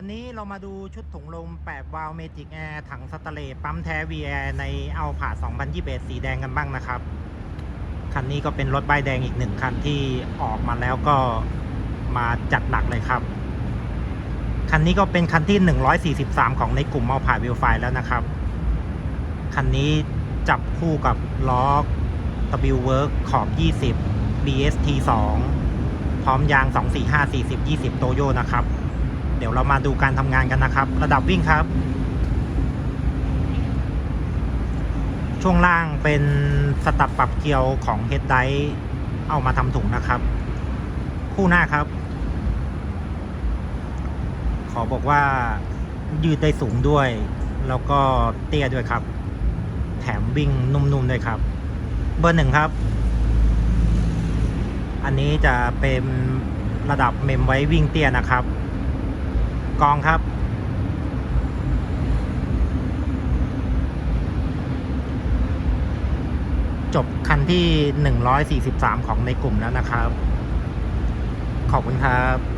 วันนี้เรามาดูชุดถุงลม 8 วาล์วเมจิกแอร์ถังสตเลปั๊มแท้ v แอร์ในเอาผ่า2021 สีแดงกันบ้างนะครับ คันนี้ก็เป็นรถใบแดงอีกหนึ่งคันที่ออกมาแล้วก็มาจัดหนักเลยครับ คันนี้ก็เป็นคันที่ 143 ของในกลุ่มเอาผ่าวิวไฟแล้วนะครับ คันนี้จับคู่กับล้อ W Work ขอบ 20 BST 2 พร้อมยาง 245 40 20 โตโยนะครับ เดี๋ยวเรามาดูการทำงานกันนะครับ ระดับวิ่งครับ ช่วงล่างเป็นสตับปรับเกียวของ Head d i เอามาทำถุงนะครับ คู่หน้าครับ ขอบอกว่ายืดได้สูงด้วย แล้วก็เตี้ยด้วยครับ แถมวิ่งนุ่มๆด้วยครับ เบอร์หนึ่งครับ อันนี้จะเป็นระดับเมมไว้วิ่งเตี้ยนะครับ กองครับ จบคันที่ 143 ของในกลุ่มแล้วนะครับ ขอบคุณครับ